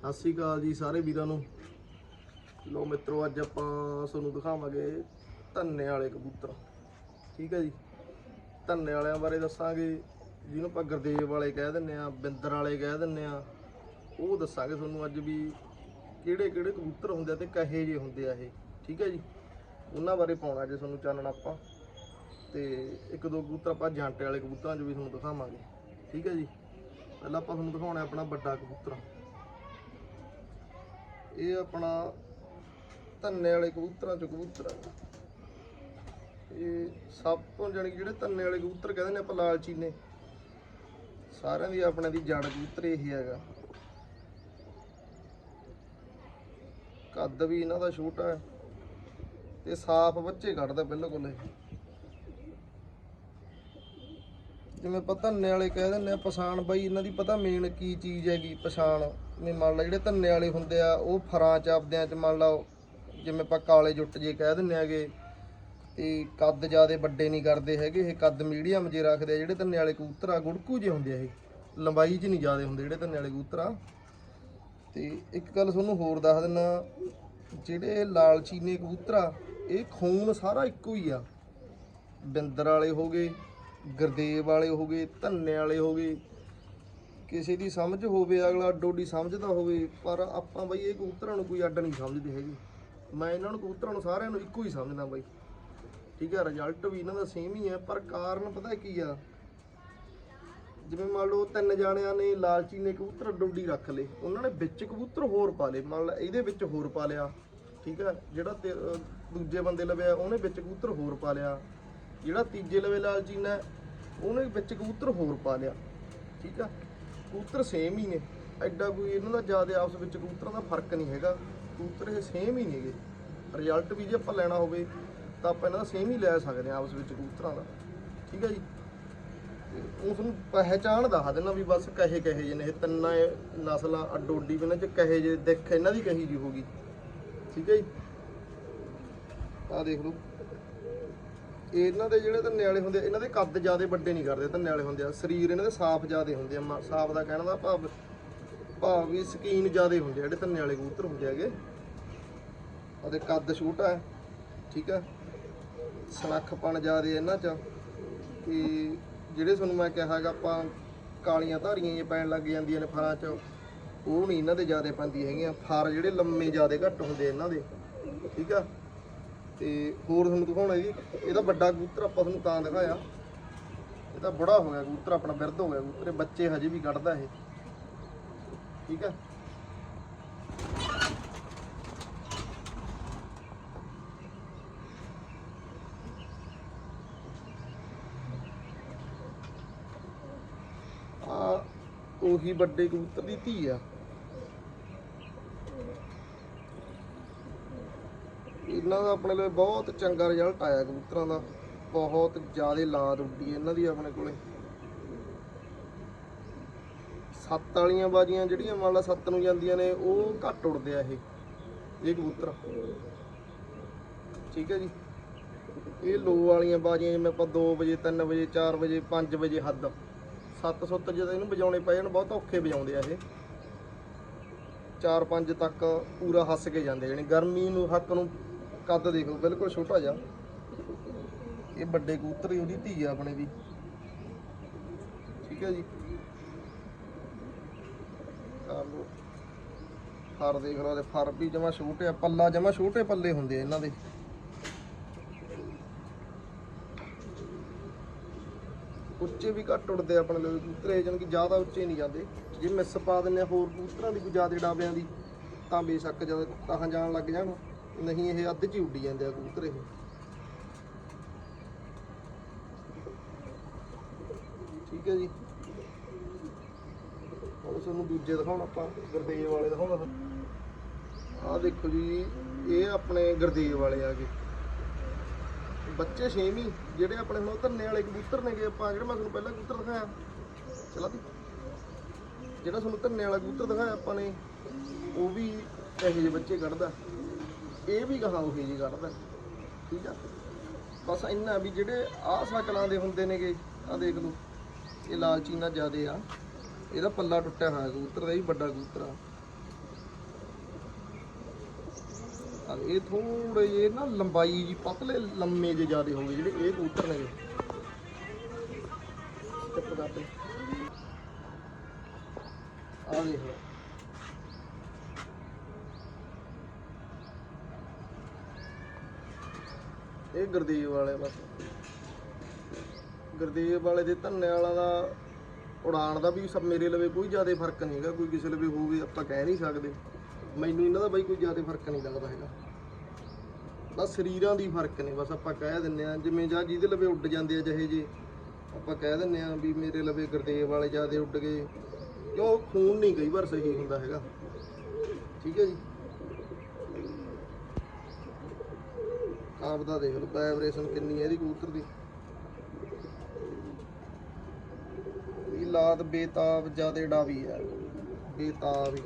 ਸਤਿ ਸ਼੍ਰੀ ਅਕਾਲ ਜੀ ਸਾਰੇ ਵੀਰਾਂ ਨੂੰ। ਲੋ ਮਿੱਤਰੋ, ਅੱਜ ਆਪਾਂ ਤੁਹਾਨੂੰ ਦਿਖਾਵਾਂਗੇ ਧੰਨੇ ਵਾਲੇ ਕਬੂਤਰ। ਠੀਕ ਹੈ ਜੀ? ਧੰਨੇ ਵਾਲਿਆਂ ਬਾਰੇ ਦੱਸਾਂਗੇ, ਜਿਹਨੂੰ ਆਪਾਂ ਗੁਰਦੇਵ ਵਾਲੇ ਕਹਿ ਦਿੰਨੇ ਆ ਬਿੰਦਰ ਵਾਲੇ ਕਹਿ ਦਿੰਨੇ ਆ ਉਹ ਦੱਸਾਂਗੇ ਤੁਹਾਨੂੰ ਅੱਜ ਵੀ ਕਿਹੜੇ ਕਿਹੜੇ ਕਬੂਤਰ ਹੁੰਦੇ ਆ ਤੇ ਕਹੇ ਜੇ ਹੁੰਦੇ ਆ ਇਹ। ਠੀਕ ਹੈ ਜੀ? ਉਹਨਾਂ ਬਾਰੇ ਪਾਉਣਾ ਜੇ ਤੁਹਾਨੂੰ ਚਾਨਣ ਆਪਾਂ। ਤੇ ਇੱਕ ਦੋ ਕਬੂਤਰ ਆਪਾਂ ਜਾਂਟੇ ਵਾਲੇ ਕਬੂਤਰਾਂ 'ਚ ਵੀ ਤੁਹਾਨੂੰ ਦਿਖਾਵਾਂਗੇ। ਠੀਕ ਹੈ ਜੀ? ਪਹਿਲਾਂ ਆਪਾਂ ਤੁਹਾਨੂੰ ਦਿਖਾਉਣਾ ਆਪਣਾ ਵੱਡਾ ਕਬੂਤਰ। ਇਹ ਆਪਣਾ ਧੰਨੇ ਵਾਲੇ ਕਬੂਤਰਾਂ ਚ ਕਬੂਤਰ ਆ। ਇਹ ਸਭ ਤੋਂ ਜਾਣੀ ਜਿਹੜੇ ਧੰਨੇ ਵਾਲੇ ਕਬੂਤਰ ਕਹਿੰਦੇ ਨੇ ਆਪਾਂ ਲਾਲ ਚੀਨੇ, ਸਾਰਿਆਂ ਦੀ ਆਪਣੇ ਦੀ ਜੜ ਕਬੂਤਰ ਇਹੀ ਹੈਗਾ। ਕੱਦ ਵੀ ਇਹਨਾਂ ਦਾ ਛੋਟਾ ਹੈ ਤੇ ਸਾਫ਼ ਬੱਚੇ ਕੱਢਦਾ ਬਿਲਕੁਲ ਇਹ। ਜਿਵੇਂ ਆਪਾਂ ਧੰਨੇ ਵਾਲੇ ਕਹਿ ਦਿੰਦੇ ਆ ਪਛਾਣ ਬਾਈ, ਇਹਨਾਂ ਦੀ ਪਤਾ ਮੇਨ ਕੀ ਚੀਜ਼ ਹੈਗੀ, ਪਛਾਣ। ਵੀ ਮੰਨ ਲਓ ਜਿਹੜੇ ਧੰਨੇ ਵਾਲੇ ਹੁੰਦੇ ਆ, ਉਹ ਫਰਾਂ ਚ ਆਪਦਿਆਂ ਚ ਮੰਨ ਲਓ ਜਿਵੇਂ ਆਪਾਂ ਕਾਲੇ ਜੁੱਟ ਜੇ ਕਹਿ ਦਿੰਦੇ ਆਗੇ ਤੇ ਕੱਦ ਜਿਆਦੇ ਵੱਡੇ ਨਹੀਂ ਕਰਦੇ ਹੈਗੇ, ਇਹ ਕੱਦ ਮੀਡੀਅਮ ਜੇ ਰੱਖਦੇ ਆ, ਜਿਹੜੇ ਧੰਨੇ ਵਾਲੇ ਕਬੂਤਰ ਆ, ਗੁੜਕੂ ਜੇ ਹੁੰਦੇ ਆ ਇਹ, ਲੰਬਾਈ 'ਚ ਨਹੀਂ ਜਿਆਦੇ ਹੁੰਦੇ ਜਿਹੜੇ ਧੰਨੇ ਵਾਲੇ ਕਬੂਤਰ ਆ। ਤੇ ਇੱਕ ਗੱਲ ਤੁਹਾਨੂੰ ਹੋਰ ਦੱਸ ਦਿੰਨਾ, ਜਿਹੜੇ ਲਾਲਚੀਨੇ ਕਬੂਤਰ ਆ, ਇਹ ਖੂਨ ਸਾਰਾ ਇੱਕੋ ਹੀ ਆ। ਬਿੰਦਰ ਵਾਲੇ ਹੋ ਗਏ, ਗੁਰਦੇਵ ਵਾਲੇ ਹੋ ਗਏ, ਧੰਨੇ ਵਾਲੇ ਹੋ ਗਏ ਕਿਸੇ ਦੀ ਸਮਝ ਹੋਵੇ ਅਗਲਾ ਡੋਡੀ ਸਮਝਦਾ ਹੋਵੇ ਪਰ ਆਪਾਂ ਬਈ ਇਹ ਕਬੂਤਰਾਂ ਨੂੰ ਕੋਈ ਅੱਡ ਨਹੀਂ ਸਮਝਦੇ ਹੈਗੇ। ਮੈਂ ਇਹਨਾਂ ਨੂੰ ਕਬੂਤਰਾਂ ਨੂੰ ਸਾਰਿਆਂ ਨੂੰ ਇੱਕੋ ਹੀ ਸਮਝਦਾ ਬਈ। ਠੀਕ ਹੈ ਰਿਜ਼ਲਟ ਵੀ ਇਹਨਾਂ ਦਾ ਸੇਮ ਹੀ ਹੈ ਪਰ ਕਾਰਨ ਪਤਾ ਕੀ ਆ? ਜਿਵੇਂ ਮੰਨ ਲਓ ਤਿੰਨ ਜਾਣਿਆਂ ਨੇ ਲਾਲਚੀ ਨੇ ਕਬੂਤਰ ਡੋਡੀ ਰੱਖ ਲਏ ਉਹਨਾਂ ਨੇ ਵਿੱਚ ਕਬੂਤਰ ਹੋਰ ਪਾ ਲਏ ਮੰਨ ਲਾ ਇਹਦੇ ਵਿੱਚ ਹੋਰ ਪਾ ਲਿਆ। ਠੀਕ ਹੈ ਜਿਹੜਾ ਦੂਜੇ ਬੰਦੇ ਲਵੇ ਉਹਨੇ ਵਿੱਚ ਕਬੂਤਰ ਹੋਰ ਪਾ ਲਿਆ। ਜਿਹੜਾ ਤੀਜੇ ਲਵੇ ਲਾਲਚੀਨਾ ਹੈ, ਉਹਨੇ ਵਿੱਚ ਕਬੂਤਰ ਹੋਰ ਪਾ ਲਿਆ। ਠੀਕ ਆ ਕਬੂਤਰ ਸੇਮ ਹੀ ਨੇ। ਐਡਾ ਕੋਈ ਇਹਨਾਂ ਦਾ ਜ਼ਿਆਦਾ ਆਪਸ ਵਿੱਚ ਕਬੂਤਰਾਂ ਦਾ ਫ਼ਰਕ ਨਹੀਂ ਹੈਗਾ। ਕਬੂਤਰ ਇਹ ਸੇਮ ਹੀ ਨੇਗੇ। ਰਿਜ਼ਲਟ ਵੀ ਜੇ ਆਪਾਂ ਲੈਣਾ ਹੋਵੇ, ਤਾਂ ਆਪਾਂ ਇਹਨਾਂ ਦਾ ਸੇਮ ਹੀ ਲੈ ਸਕਦੇ ਹਾਂ ਆਪਸ ਵਿੱਚ ਕਬੂਤਰਾਂ ਦਾ। ਠੀਕ ਹੈ ਜੀ? ਤੇ ਉਸ ਨੂੰ ਪਹਿਚਾਣ ਦੱਸ ਦੇਣਾ ਵੀ ਬਸ ਕਹੇ ਕਹੇ ਜਿਹੇ ਨੇ। ਇਹ ਤਿੰਨਾਂ ਨਸਲਾਂ ਅਡੋਡੀ ਵੀ ਇਹਨਾਂ ਚ ਕਹੇ ਜੇ ਦਿੱਖ, ਇਹਨਾਂ ਦੀ ਕਹੀ ਜੀ ਹੋਗੀ ਠੀਕ ਹੈ ਜੀ? ਆ ਦੇਖ ਲਓ। ਇਹਨਾਂ ਦੇ ਜਿਹੜੇ ਧੰਨੇ ਵਾਲੇ ਹੁੰਦੇ ਆ, ਇਹਨਾਂ ਦੇ ਕੱਦ ਜ਼ਿਆਦਾ ਵੱਡੇ ਨਹੀਂ ਕਰਦੇ ਧੰਨੇ ਵਾਲੇ ਹੁੰਦੇ ਆ। ਸਰੀਰ ਇਹਨਾਂ ਦੇ ਸਾਫ਼ ਜ਼ਿਆਦਾ ਹੁੰਦੇ ਆ ਮ- ਸਾਫ਼ ਦਾ ਕਹਿਣ ਦਾ ਭਾਵ ਭਾਵ ਵੀ ਸਕੀਨ ਜ਼ਿਆਦਾ ਹੁੰਦੇ ਆ ਜਿਹੜੇ ਧੰਨੇ ਵਾਲੇ ਕਬੂਤਰ ਹੁੰਦੇ ਹੈਗੇ। ਅਤੇ ਕੱਦ ਛੋਟਾ ਹੈ ਠੀਕ ਹੈ ਸਨੱਖਪਣ ਜਿਆਦੇ ਇਹਨਾਂ 'ਚ ਤੇ ਜਿਹੜੇ ਤੁਹਾਨੂੰ ਮੈਂ ਕਿਹਾ ਹੈਗਾ ਆਪਾਂ ਕਾਲੀਆਂ ਧਾਰੀਆਂ ਜਿਹੀਆਂ ਪੈਣ ਲੱਗ ਜਾਂਦੀਆਂ ਨੇ ਫਰਾਂ 'ਚ ਉਹ ਨਹੀਂ ਇਹਨਾਂ ਦੇ ਜ਼ਿਆਦਾ ਪੈਂਦੀ ਹੈਗੀਆਂ। ਫਰ ਜਿਹੜੇ ਲੰਮੇ ਜ਼ਿਆਦਾ ਘੱਟ ਹੁੰਦੇ ਇਹਨਾਂ ਦੇ ਠੀਕ ਆ। ਤੇ ਹੋਰ ਤੁਹਾਨੂੰ ਦਿਖਾਉਣਾ ਜੀ, ਇਹਦਾ ਵੱਡਾ ਕਬੂਤਰ ਆਪਾਂ ਤੁਹਾਨੂੰ ਤਾਂ ਦਿਖਾਇਆ। ਇਹ ਤਾਂ ਬੜਾ ਹੋ ਗਿਆ ਕਬੂਤਰ, ਆਪਣਾ ਬਿਰਧ ਹੋ ਗਿਆ ਕਬੂਤਰ, ਇਹ ਬੱਚੇ ਹਜੇ ਵੀ ਕੱਢਦਾ ਇਹ। ਠੀਕ ਆ ਆ ਉਹੀ ਵੱਡੇ ਕਬੂਤਰ ਦੀ ਧੀ ਆ। ਇਹਨਾਂ ਦਾ ਆਪਣੇ ਲਈ ਬਹੁਤ ਚੰਗਾ ਰਿਜ਼ਲਟ ਆਇਆ ਕਬੂਤਰਾਂ ਦਾ। ਬਹੁਤ ਜ਼ਿਆਦਾ ਲਾਦ ਉੱਡੀ ਇਹਨਾਂ ਦੀ ਆਪਣੇ ਕੋਲੇ। ਸੱਤ ਵਾਲੀਆਂ ਬਾਜੀਆਂ ਜਿਹੜੀਆਂ ਮੰਨ ਲਾ ਸੱਤ ਨੂੰ ਜਾਂਦੀਆਂ ਨੇ, ਉਹ ਘੱਟ ਉੱਡਦੇ ਆ ਇਹ। ਇਹ ਕਬੂਤਰ। ਠੀਕ ਹੈ ਜੀ। ਇਹ ਲੋ ਵਾਲੀਆਂ ਬਾਜੀਆਂ ਜਿਵੇਂ ਆਪਾਂ 2 ਵਜੇ 3 ਵਜੇ 4 ਵਜੇ 5 ਵਜੇ ਹੱਦ। ਸੱਤ ਸੁੱਤ ਜਦੋਂ ਇਹਨੂੰ ਵਜਾਉਣੇ ਪਏ ਜਾਣ ਬਹੁਤ ਔਖੇ ਵਜਾਉਂਦੇ ਆ ਇਹ। 4-5 ਤੱਕ ਪੂਰਾ ਹੱਸ ਕੇ ਜਾਂਦੇ ਜਾਣੀ ਗਰਮੀ ਨੂੰ, ਹੱਕ ਨੂੰ ਕੱਦ ਦੇਖ ਦੇਖੋ ਬਿਲਕੁਲ ਛੋਟਾ ਜਿਹਾ। ਇਹ ਵੱਡੇ ਕਬੂਤਰ ਹੀ ਉਹਦੀ ਧੀ ਆ ਆਪਣੇ ਵੀ। ਠੀਕ ਹੈ ਜੀ। ਕਰ ਫਰ ਦੇਖ ਲਓ ਤੇ ਫਰ ਵੀ ਜਮਾ ਛੋਟੇ ਆ, ਪੱਲਾ ਜਮਾ ਛੋਟੇ ਪੱਲੇ ਹੁੰਦੇ ਆ ਇਹਨਾਂ ਦੇ। ਉੱਚੇ ਵੀ ਘੱਟ ਉੱਡਦੇ ਆ ਆਪਣੇ ਲਈ ਕਬੂਤਰ, ਇਹ ਜਾਣੀ ਕਿ ਜ਼ਿਆਦਾ ਉੱਚੇ ਨਹੀਂ ਜਾਂਦੇ। ਜੇ ਮਿਸ ਪਾ ਦਿੰਦੇ ਆ ਹੋਰ ਕਬੂਤਰਾਂ ਦੀ ਕੋਈ ਜ਼ਿਆਦਾ ਡਾਬਿਆਂ ਦੀ, ਤਾਂ ਬੇਸ਼ੱਕ ਜਦ ਤਾਂ ਜਾਣ ਲੱਗ ਜਾਣ। ਨਹੀਂ, ਇਹ ਅੱਧ 'ਚ ਹੀ ਉੱਡੀ ਜਾਂਦੇ ਆ ਕਬੂਤਰ ਇਹ। ਠੀਕ ਹੈ ਜੀ। ਹੁਣ ਤੁਹਾਨੂੰ ਦੂਜੇ ਦਿਖਾਉਣ ਆਪਾਂ, ਗੁਰਦੇਵ ਵਾਲੇ ਦਿਖਾਉਣਾ ਫਿਰ। ਆਹ ਦੇਖੋ ਜੀ, ਇਹ ਆਪਣੇ ਗੁਰਦੇਵ ਵਾਲੇ ਆ ਗਏ। ਬੱਚੇ ਛੇਮ ਜਿਹੜੇ ਆਪਣੇ ਹੁਣ ਧੰਨੇ ਵਾਲੇ ਕਬੂਤਰ ਨੇਗੇ, ਆਪਾਂ ਜਿਹੜਾ ਮੈਂ ਤੁਹਾਨੂੰ ਪਹਿਲਾਂ ਕਬੂਤਰ ਦਿਖਾਇਆ। ਚਲਾ ਦੀ ਜਿਹੜਾ ਤੁਹਾਨੂੰ ਧੰਨੇ ਵਾਲਾ ਕਬੂਤਰ ਦਿਖਾਇਆ ਆਪਾਂ ਨੇ, ਉਹ ਵੀ ਇਹੋ ਜਿਹੇ ਬੱਚੇ ਕੱਢਦਾ। ਇਹ ਵੀ ਗਾਹਾਂ ਉਹੀ ਜੀ ਕੱਢਦਾ ਠੀਕ ਆ? ਬਸ ਇੰਨਾ ਵੀ ਜਿਹੜੇ ਆਹ ਸ਼ਕਲਾਂ ਦੇ ਹੁੰਦੇ ਨੇਗੇ ਆ ਦੇਖ ਲਓ। ਇਹ ਲਾਲਚੀ ਨਾ ਜ਼ਿਆਦੇ ਆ। ਇਹਦਾ ਪੱਲਾ ਟੁੱਟਿਆ ਹੋਇਆ ਕਬੂਤਰ ਦਾ ਹੀ ਵੱਡਾ ਕਬੂਤਰ ਆ। ਇਹ ਥੋੜੇ ਇਹ ਨਾ ਲੰਬਾਈ ਜੀ ਪਤਲੇ ਲੰਮੇ ਜੇ ਜ਼ਿਆਦੇ ਹੋਗੇ ਜਿਹੜੇ ਇਹ ਕਬੂਤਰ ਨੇਗੇ। ਗੁਰਦੇਵ ਵਾਲੇ ਬਸ। ਗੁਰਦੇਵ ਵਾਲੇ ਦੇ ਧੰਨੇ ਵਾਲਾ ਦਾ ਉਡਾਣ ਦਾ ਵੀ ਸਭ ਮੇਰੇ ਲਵੇ ਕੋਈ ਜ਼ਿਆਦਾ ਫ਼ਰਕ ਨਹੀਂ ਹੈਗਾ, ਕੋਈ ਕਿਸੇ ਲਵੇ ਹੋਵੇ ਆਪਾਂ ਕਹਿ ਨਹੀਂ ਸਕਦੇ। ਮੈਨੂੰ ਇਹਨਾਂ ਦਾ ਬਾਈ ਕੋਈ ਜ਼ਿਆਦਾ ਫ਼ਰਕ ਨਹੀਂ ਲੱਗਦਾ ਹੈਗਾ। ਬਸ ਸਰੀਰਾਂ ਦੀ ਫ਼ਰਕ ਨੇ, ਬਸ ਆਪਾਂ ਕਹਿ ਦਿੰਨੇ ਆ ਜਿਵੇਂ ਜਾਂ ਜਿਹਦੇ ਲਵੇ ਉੱਡ ਜਾਂਦੇ ਆ ਜਿਹੇ ਜੇ ਆਪਾਂ ਕਹਿ ਦਿੰਨੇ ਆ ਵੀ ਮੇਰੇ ਲਵੇ ਗੁਰਦੇਵ ਵਾਲੇ ਜ਼ਿਆਦਾ ਉੱਡ ਗਏ। ਕਿਉਂ? ਖੂਨ ਨਹੀਂ ਕਈ ਵਾਰ ਸਹੀ ਹੁੰਦਾ ਹੈਗਾ। ਠੀਕ ਹੈ ਜੀ। ਆਪ ਦਾ ਦੇਖ ਲਓ ਵਾਈਬ੍ਰੇਸ਼ਨ ਕਿੰਨੀ ਹੈ ਇਹਦੀ ਕਬੂਤਰ ਦੀ। ਇਹ ਲਾਤ ਬੇਤਾਬ ਜਿਆਦੇ ਡਾਵੀ ਹੈ। ਬੇਤਾਬ ਹੀ।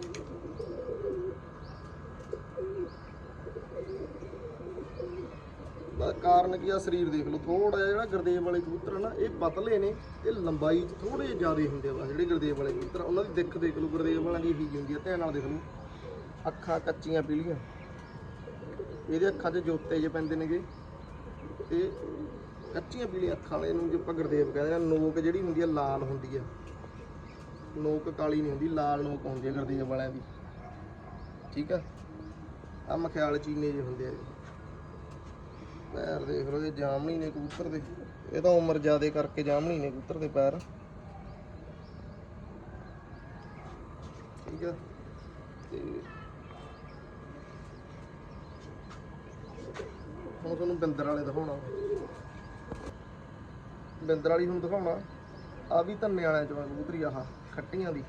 ਕਾਰਨ ਕੀ ਆ, ਸਰੀਰ ਦੇਖ ਲਓ ਥੋੜਾ ਜਿਹਾ ਜਿਹੜਾ ਗੁਰਦੇਵ ਵਾਲੇ ਕਬੂਤਰ ਆ ਨਾ, ਇਹ ਪਤਲੇ ਨੇ ਇਹ ਲੰਬਾਈ 'ਚ ਥੋੜੇ ਜਿਹੇ ਜ਼ਿਆਦੇ ਹੁੰਦੇ ਆ ਜਿਹੜੇ ਗੁਰਦੇਵ ਵਾਲੇ ਕਬੂਤਰ ਉਹਨਾਂ ਦੀ ਦਿੱਖ ਦੇਖ ਲਓ, ਗੁਰਦੇਵ ਵਾਲਿਆਂ ਦੀ ਇਹੀ ਹੁੰਦੀ ਆ, ਧਿਆਨ ਨਾਲ ਦੇਖ ਲਓ। ਅੱਖਾਂ ਕੱਚੀਆਂ, ਪੀਲੀਆਂ। ਇਹਦੇ ਅੱਖਾਂ 'ਚ ਜੋਤੇ ਜੇ ਪੈਂਦੇ ਨੇਗੇ ਤੇ ਕੱਚੀਆਂ ਪੀਲੀਆਂ ਅੱਖਾਂ ਵਾਲੇ ਨੂੰ ਜੇ ਆਪਾਂ ਗੁਰਦੇਵ ਕਹਿੰਦੇ ਆ, ਨੋਕ ਜਿਹੜੀ ਹੁੰਦੀ ਆ, ਲਾਲ ਹੁੰਦੀ ਆ। ਨੋਕ ਕਾਲੀ ਨਹੀਂ ਹੁੰਦੀ, ਲਾਲ ਨੋਕ ਹੁੰਦੀ ਆ ਗੁਰਦੇਵ ਵਾਲਿਆਂ ਦੀ। ਠੀਕ ਆ? ਆ ਮਖਿਆਲ ਚੀਨੇ ਜੇ ਹੁੰਦੇ ਆ ਪੈਰ ਦੇਖ ਲਓ, ਇਹ ਜਾਮਣੀ ਨੇ ਕਬੂਤਰ ਦੇ। ਇਹ ਤਾਂ ਉਮਰ ਜ਼ਿਆਦੇ ਕਰਕੇ ਜਾਮਣੀ ਨੇ ਕਬੂਤਰ ਦੇ ਪੈਰ। ਠੀਕ ਆ? ਤੇ ਹੁਣ ਤੁਹਾਨੂੰ ਬਿੰਦਰ ਵਾਲੇ ਦਿਖਾਉਣਾ। ਬਿੰਦਰ ਵਾਲੀ ਹੁਣ ਦਿਖਾਉਣਾ। ਆ ਵੀ ਧੰਨੇ ਵਾਲਿਆਂ ਚੋਂ ਆ ਕਬੂਤਰੀ, ਆਹ ਖੱਟੀਆਂ ਦੀ।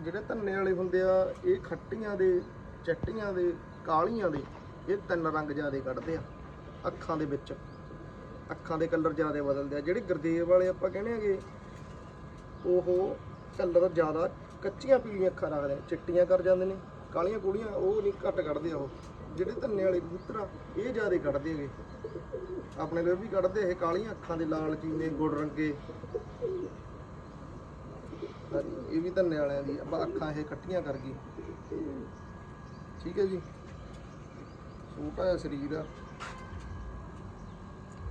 ਜਿਹੜੇ ਧੰਨੇ ਵਾਲੇ ਹੁੰਦੇ ਆ, ਇਹ ਖੱਟੀਆਂ ਦੇ, ਚੱਟੀਆਂ ਦੇ, ਕਾਲੀਆਂ ਦੇ, ਇਹ ਤਿੰਨ ਰੰਗ ਜਿਆਦੇ ਕੱਢਦੇ ਆ, ਅੱਖਾਂ ਦੇ ਵਿੱਚ। ਅੱਖਾਂ ਦੇ ਕਲਰ ਜਿਆਦੇ ਬਦਲਦੇ ਆ। ਜਿਹੜੇ ਗੁਰਦੇਵ ਵਾਲੇ ਆਪਾਂ ਕਹਿੰਦੇ ਆਗੇ ਉਹ ਕਲਰ ਜ਼ਿਆਦਾ ਕੱਚੀਆਂ, ਪੀਲੀਆਂ ਅੱਖਾਂ ਰੱਖਦੇ ਚਿੱਟੀਆਂ ਕਰ ਜਾਂਦੇ ਨੇ, ਕਾਲੀਆਂ ਕੁੜੀਆਂ ਉਹ ਨਹੀਂ ਘੱਟ ਕੱਢਦੇ ਆ ਉਹ। ਜਿਹੜੇ ਧੰਨੇ ਵਾਲੇ ਕਬੂਤਰ ਆ, ਇਹ ਜ਼ਿਆਦਾ ਕੱਢਦੇ ਹੈਗੇ। ਆਪਣੇ ਲਈ ਵੀ ਕੱਢਦੇ, ਇਹ ਕਾਲੀਆਂ ਅੱਖਾਂ ਦੇ ਲਾਲ ਚੀਨੇ, ਗੁੜ ਰੰਗੇ। ਇਹ ਵੀ ਧੰਨੇ ਵਾਲਿਆਂ ਦੀ ਆਪਾਂ ਅੱਖਾਂ ਇਹ ਇਕੱਠੀਆਂ ਕਰ ਗਈ। ਠੀਕ ਹੈ ਜੀ। ਛੋਟਾ ਜਿਹਾ ਸਰੀਰ ਆ।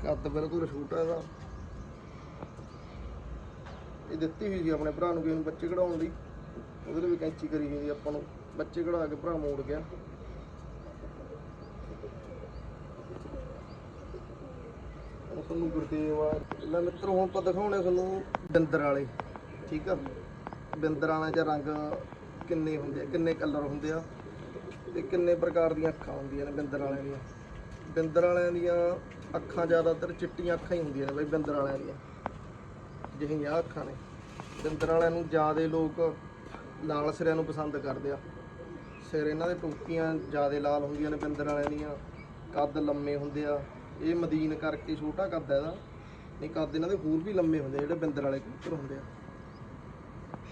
ਕੱਦ ਬਿਲਕੁਲ ਛੋਟਾ ਇਹਦਾ। ਇਹ ਦਿੱਤੀ ਹੋਈ ਸੀ ਆਪਣੇ ਭਰਾ ਨੂੰ ਕਿਸੇ ਨੂੰ ਬੱਚੇ ਕਢਾਉਣ ਲਈ। ਉਹਦੇ ਲਈ ਵੀ ਕੈਂਚੀ ਕਰੀ ਹੋਈ ਸੀ ਆਪਾਂ ਨੂੰ। ਬੱਚੇ ਕਢਾ ਕੇ ਭਰਾ ਮੋੜ ਗਿਆ। ਉਹ ਤੁਹਾਨੂੰ ਗੁਰਦੇਵ ਆ। ਲੈ ਮਿੱਤਰੋ, ਹੁਣ ਆਪਾਂ ਦਿਖਾਉਣੇ ਤੁਹਾਨੂੰ ਬਿੰਦਰ ਵਾਲੇ। ਠੀਕ ਆ? ਬਿੰਦਰ ਵਾਲਿਆਂ ਚ ਰੰਗ ਕਿੰਨੇ ਹੁੰਦੇ ਆ, ਕਿੰਨੇ ਕਲਰ ਹੁੰਦੇ ਆ ਤੇ ਕਿੰਨੇ ਪ੍ਰਕਾਰ ਦੀਆਂ ਅੱਖਾਂ ਹੁੰਦੀਆਂ ਨੇ ਬਿੰਦਰ ਵਾਲਿਆਂ ਦੀਆਂ। ਬਿੰਦਰ ਵਾਲਿਆਂ ਦੀਆਂ ਅੱਖਾਂ ਜ਼ਿਆਦਾਤਰ ਚਿੱਟੀਆਂ ਅੱਖਾਂ ਹੀ ਹੁੰਦੀਆਂ ਨੇ ਬਈ ਬਿੰਦਰ ਵਾਲਿਆਂ ਦੀਆਂ। ਜਿਹੀਆਂ ਅੱਖਾਂ ਨੇ। ਬਿੰਦਰ ਵਾਲਿਆਂ ਨੂੰ ਜ਼ਿਆਦੇ ਲੋਕ ਲਾਲ ਸਿਰਿਆਂ ਨੂੰ ਪਸੰਦ ਕਰਦੇ ਆ। ਸਿਰ ਇਹਨਾਂ ਦੇ ਟੋਕੀਆਂ ਜ਼ਿਆਦੇ ਲਾਲ ਹੁੰਦੀਆਂ ਨੇ ਬਿੰਦਰ ਵਾਲਿਆਂ ਦੀਆਂ। ਕੱਦ ਲੰਮੇ ਹੁੰਦੇ ਆ। ਇਹ ਮਦੀਨ ਕਰਕੇ ਛੋਟਾ ਕੱਦ ਇਹਦਾ। ਨਹੀਂ ਕਰਦੇ ਇਹਨਾਂ ਦੇ ਹੋਰ ਵੀ ਲੰਮੇ ਹੁੰਦੇ ਜਿਹੜੇ ਬਿੰਦਰ ਵਾਲੇ ਕਬੂਤਰ ਹੁੰਦੇ ਆ।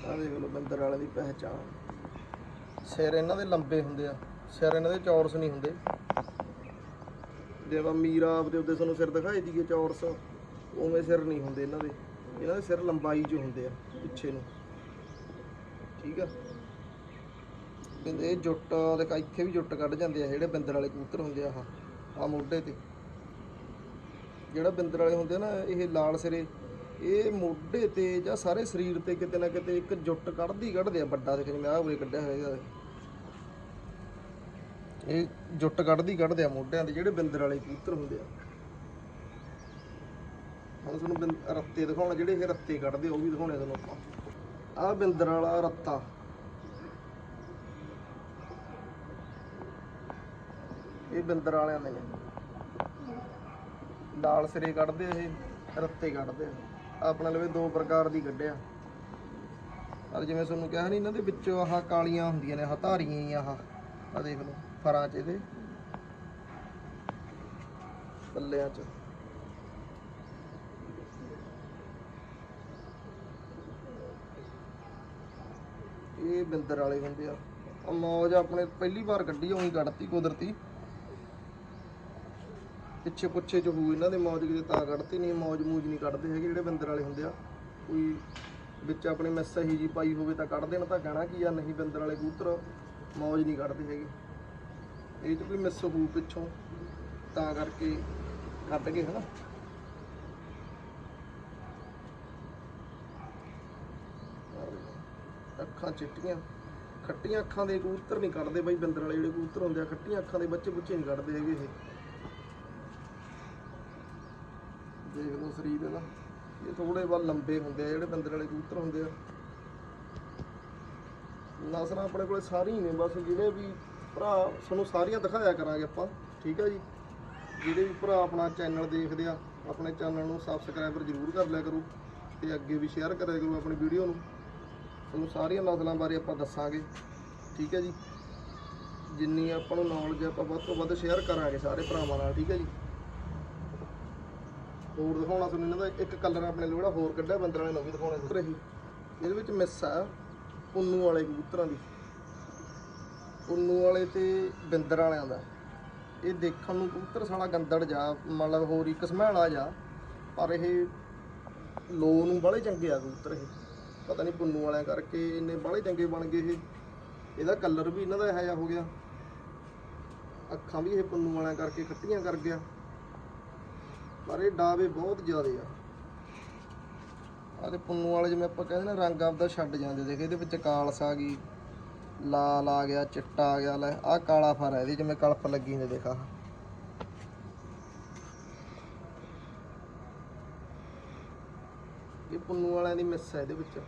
ਆਹ ਦੇਖ ਲਓ ਬਿੰਦਰ ਵਾਲੇ ਦੀ ਪਹਿਚਾਣ। ਸਿਰ ਇਹਨਾਂ ਦੇ ਲੰਬੇ ਹੁੰਦੇ ਆ, ਸਿਰ ਇਹਨਾਂ ਦੇ ਚੌਰਸ ਨਹੀਂ ਹੁੰਦੇ। ਜਿਵੇਂ ਮੀਰਾ ਆਪਦੇ ਉੱਤੇ ਤੁਹਾਨੂੰ ਸਿਰ ਦਿਖਾਈ ਦੀਏ ਚੌਰਸ। ਉਵੇਂ ਸਿਰ ਨਹੀਂ ਹੁੰਦੇ ਇਹਨਾਂ ਦੇ। ਇਹਨਾਂ ਦੇ ਸਿਰ ਲੰਬਾਈ 'ਚ ਹੁੰਦੇ ਆ, ਪਿੱਛੇ ਨੂੰ। ਠੀਕ ਆ? ਕਹਿੰਦੇ ਇਹ ਜੁੱਟ ਦੇ ਇੱਥੇ ਵੀ ਜੁੱਟ ਕੱਢ ਜਾਂਦੇ ਆ, ਜਿਹੜੇ ਬਿੰਦਰ ਵਾਲੇ ਕਬੂਤਰ ਹੁੰਦੇ ਆ ਆਹ। ਆ ਮੋਢੇ ਤੇ। ਜਿਹੜਾ ਬਿੰਦਰ ਵਾਲੇ ਹੁੰਦੇ ਆ ਨਾ, ਇਹ ਲਾਲ ਸਿਰੇ, ਇਹ ਮੋਢੇ ਤੇ ਜਾਂ ਸਾਰੇ ਸਰੀਰ ਤੇ ਕਿਤੇ ਨਾ ਕਿਤੇ ਇੱਕ ਜੁੱਟ ਕੱਢਦੀ ਕੱਢਦੇ ਆ ਵੱਡਾ ਦੇਖ ਜਿਵੇਂ ਆਹ ਉਰੇ ਕੱਢਿਆ ਹੋਇਆ ਇਹਦਾ। ਇਹ ਜੁੱਟ ਕੱਢਦੀ ਕੱਢਦੇ ਆ ਮੋਢਿਆਂ ਦੇ ਜਿਹੜੇ ਬਿੰਦਰ ਵਾਲੇ ਕਬੂਤਰ ਹੁੰਦੇ ਆ। ਹੁਣ ਤੁਹਾਨੂੰ ਰੱਤੇ ਦਿਖਾਉਣਾ, ਜਿਹੜੇ ਇਹ ਰੱਤੇ ਕੱਢਦੇ ਉਹ ਵੀ ਦਿਖਾਉਣੇ ਤੁਹਾਨੂੰ ਆਪਾਂ। ਆਹ ਬਿੰਦਰ ਵਾਲਾ ਰੱਤਾ। ਇਹ ਬਿੰਦਰ ਵਾਲਿਆਂ ਦੇ ਨੇ ਲਾਲ ਸਿਰੇ ਕੱਢਦੇ ਇਹ, ਰੱਤੇ ਕੱਢਦੇ ਆ। ਆਪਣੇ ਲਵੇ ਦੋ ਪ੍ਰਕਾਰ ਦੀ ਕੱਢਿਆ ਪਰ ਜਿਵੇਂ ਤੁਹਾਨੂੰ ਕਿਹਾ ਨਹੀਂ ਇਹਨਾਂ ਦੇ ਵਿੱਚੋਂ ਆਹ ਕਾਲੀਆਂ ਹੁੰਦੀਆਂ ਨੇ, ਆਹ ਧਾਰੀਆਂ ਹੀ ਆਹ। ਆ ਦੇਖ ਲਓ, ਫਰਾਂ ਚ ਇਹਦੇ। ਪੱਲਿਆਂ ਚ। ਇਹ ਬਿੰਦਰ ਵਾਲੇ ਹੁੰਦੇ ਆ। ਆ ਮੌਜ ਆਪਣੇ ਪਹਿਲੀ ਵਾਰ ਕੱਢੀ, ਉਹੀ ਕੱਢਤੀ ਕੁਦਰਤੀ। ਪਿੱਛੇ ਪੁੱਛੇ ਚ ਹੂ ਇਹਨਾਂ ਦੇ ਮੌਜ ਕਿਤੇ ਤਾਂ ਕੱਢਤੀ ਨਹੀਂ, ਮੌਜ ਮੂਜ ਨਹੀਂ ਕੱਢਦੇ ਹੈਗੇ ਜਿਹੜੇ ਬਿੰਦਰ ਵਾਲੇ ਹੁੰਦੇ ਆ। ਕੋਈ ਵਿੱਚ ਆਪਣੇ ਮਿਸ ਹੀ ਜੀ ਪਾਈ ਹੋਵੇ ਤਾਂ ਕੱਢ ਦੇਣ ਤਾਂ ਕਹਿਣਾ ਕੀ ਆ, ਨਹੀਂ ਬਿੰਦਰ ਵਾਲੇ ਕਬੂਤਰ ਮੌਜ ਨਹੀਂ ਕੱਢਦੇ ਹੈਗੇ। ਇਹ ਚ ਕੋਈ ਮਿਸ ਹੋਊ ਪਿੱਛੋਂ, ਤਾਂ ਕਰਕੇ ਕੱਢ ਕੇ ਹਨਾ। ਅੱਖਾਂ ਚਿੱਟੀਆਂ, ਖੱਟੀਆਂ ਅੱਖਾਂ ਦੇ ਕਬੂਤਰ ਨਹੀਂ ਕੱਢਦੇ ਬਾਈ ਬੰਦਰ ਵਾਲੇ ਜਿਹੜੇ ਕਬੂਤਰ ਹੁੰਦੇ ਆ, ਖੱਟੀਆਂ ਅੱਖਾਂ ਦੇ ਬੱਚੇ ਬੁੱਚੇ ਨਹੀਂ ਕੱਢਦੇ ਹੈਗੇ ਇਹ। ਦੇਖ ਲਓ ਸਰੀਰ ਇਹਦਾ। ਇਹ ਥੋੜੇ ਬਹੁਤ ਲੰਬੇ ਹੁੰਦੇ ਆ, ਜਿਹੜੇ ਬੰਦਰ ਵਾਲੇ ਕਬੂਤਰ ਹੁੰਦੇ ਆ। ਨਸਲਾਂ ਆਪਣੇ ਕੋਲੇ ਸਾਰੀ ਨੇ, ਬਸ ਜਿਹੜੇ ਵੀ ਭਰਾ, ਤੁਹਾਨੂੰ ਸਾਰੀਆਂ ਦਿਖਾਇਆ ਕਰਾਂਗੇ ਆਪਾਂ, ਠੀਕ ਹੈ ਜੀ? ਜਿਹੜੇ ਵੀ ਭਰਾ ਆਪਣਾ ਚੈਨਲ ਦੇਖਦੇ ਆ, ਆਪਣੇ ਚੈਨਲ ਨੂੰ ਸਬਸਕ੍ਰਾਈਬਰ ਜ਼ਰੂਰ ਕਰ ਲਿਆ ਕਰੋ ਤੇ ਅੱਗੇ ਵੀ ਸ਼ੇਅਰ ਕਰਿਆ ਕਰੋ ਆਪਣੀ ਵੀਡੀਓ ਨੂੰ। ਤੁਹਾਨੂੰ ਸਾਰੀਆਂ ਨਸਲਾਂ ਬਾਰੇ ਆਪਾਂ ਦੱਸਾਂਗੇ, ਠੀਕ ਹੈ ਜੀ? ਜਿੰਨੀ ਆਪਾਂ ਨੂੰ ਨੌਲੇਜ ਆਪਾਂ ਵੱਧ ਤੋਂ ਵੱਧ ਸ਼ੇਅਰ ਕਰਾਂਗੇ ਸਾਰੇ ਭਰਾਵਾਂ ਨਾਲ, ਠੀਕ ਹੈ ਜੀ? ਹੋਰ ਦਿਖਾਉਣਾ ਤੁਹਾਨੂੰ ਇਹਨਾਂ ਦਾ, ਇੱਕ ਕਲਰ ਆਪਣੇ ਲਈ ਜਿਹੜਾ ਹੋਰ ਕੱਢਿਆ, ਬੰਦਰ ਵਾਲੇ ਨੂੰ ਵੀ ਦਿਖਾਉਣਾ ਕਬੂਤਰ ਇਹੀ ਇਹਦੇ ਵਿੱਚ ਮਿਸ ਆ, ਪੁੰਨੂ ਵਾਲੇ ਕਬੂਤਰਾਂ ਦੀ। ਪੁੰਨੂ ਵਾਲੇ ਤੇ ਬਿੰਦਰ ਵਾਲਿਆਂ ਦਾ। ਇਹ ਦੇਖਣ ਨੂੰ ਕਬੂਤਰ ਸਾਲਾ ਗੰਦੜ ਜਾ, ਮਤਲਬ ਹੋਰ ਹੀ ਕਸਮੈਲਾ ਜਾ, ਪਰ ਇਹ ਲੋ ਨੂੰ ਬੜੇ ਚੰਗੇ ਆ ਕਬੂਤਰ ਇਹ। ਪਤਾ ਨਹੀਂ ਪੁੰਨੂ ਵਾਲਿਆਂ ਕਰਕੇ ਇੰਨੇ ਬੜੇ ਚੰਗੇ ਬਣ ਗਏ ਇਹ। ਇਹਦਾ ਕਲਰ ਵੀ ਇਹਨਾਂ ਦਾ ਇਹੋ ਜਿਹਾ ਹੋ ਗਿਆ। ਅੱਖਾਂ ਵੀ ਇਹ ਪੁੰਨੂ ਵਾਲਿਆਂ ਕਰਕੇ ਖੱਟੀਆਂ ਕਰ ਗਿਆ। ਪਰ ਇਹ ਡਾਵੇ ਬਹੁਤ ਜ਼ਿਆਦੇ ਆ। ਆਹ ਤੇ ਪੁੰਨੂ ਵਾਲੇ ਜਿਵੇਂ ਆਪਾਂ ਕਹਿੰਦੇ ਨਾ, ਰੰਗ ਆਪਦਾ ਛੱਡ ਜਾਂਦੇ ਦੇਖ, ਇਹਦੇ ਵਿੱਚ ਕਾਲਸ ਆ ਗਈ, ਲਾਲ ਆ ਗਿਆ, ਚਿੱਟਾ ਆ ਗਿਆ, ਲੈ, ਆਹ ਕਾਲਾ ਫਰ ਹੈ ਇਹਦੇ, ਜਿਵੇਂ ਕਲਪ ਲੱਗੀ ਨੇ ਦੇਖਾ। ਇਹ ਪੁੰਨੂ ਵਾਲਿਆਂ ਦੀ ਮਿਸ ਹੈ ਇਹਦੇ ਵਿੱਚ,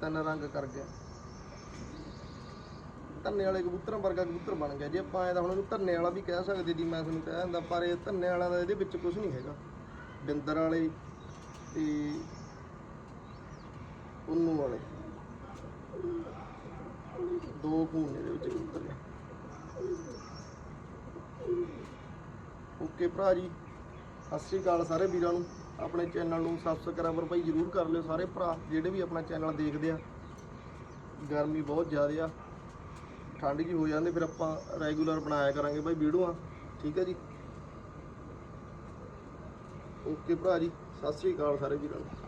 ਤਿੰਨ ਰੰਗ ਕਰ ਗਿਆ। ਧੰਨੇ ਵਾਲੇ ਕਬੂਤਰਾਂ ਵਰਗਾ ਕਬੂਤਰ ਬਣ ਗਿਆ ਜੇ। ਆਪਾਂ ਐਂ ਤਾਂ ਹੁਣ ਇਹਨੂੰ ਧੰਨੇ ਵਾਲਾ ਵੀ ਕਹਿ ਸਕਦੇ ਸੀ ਮੈਂ ਤੁਹਾਨੂੰ ਕਹਿ ਦਿੰਦਾ, ਪਰ ਇਹ ਧੰਨੇ ਵਾਲਾ ਦਾ ਇਹਦੇ ਵਿੱਚ ਕੁਝ ਨਹੀਂ ਹੈਗਾ। ਬਿੰਦਰ ਵਾਲੇ ਤੇ ਪੁੰਨੂ ਵਾਲੇ। ਦੋ ਖੂਨ ਨੇ ਇਹਦੇ ਵਿੱਚ ਕਬੂਤਰ ਨੇ। ਓਕੇ ਭਰਾ ਜੀ, ਸਤਿ ਸ਼੍ਰੀ ਅਕਾਲ ਸਾਰੇ ਵੀਰਾਂ ਨੂੰ। ਆਪਣੇ ਚੈਨਲ ਨੂੰ ਸਬਸਕ੍ਰਾਈਬਰ ਭਾਈ ਜਰੂਰ ਕਰ ਲਿਓ ਸਾਰੇ ਭਰਾ, ਜਿਹੜੇ ਵੀ ਆਪਣਾ ਚੈਨਲ ਦੇਖਦੇ ਆ। ਗਰਮੀ ਬਹੁਤ ਜ਼ਿਆਦਾ ਆ। ਠੰਡ ਜੀ ਹੋ ਜਾਂਦੀ, ਫਿਰ ਆਪਾਂ ਰੈਗੂਲਰ ਬਣਾਇਆ ਕਰਾਂਗੇ ਭਾਈ ਵੀਡੀਓਆਂ ਠੀਕ ਹੈ ਜੀ। ਓਕੇ ਭਰਾ ਜੀ, ਸਤਿ ਸ਼੍ਰੀ ਅਕਾਲ ਸਾਰੇ ਵੀਰਾਂ ਨੂੰ।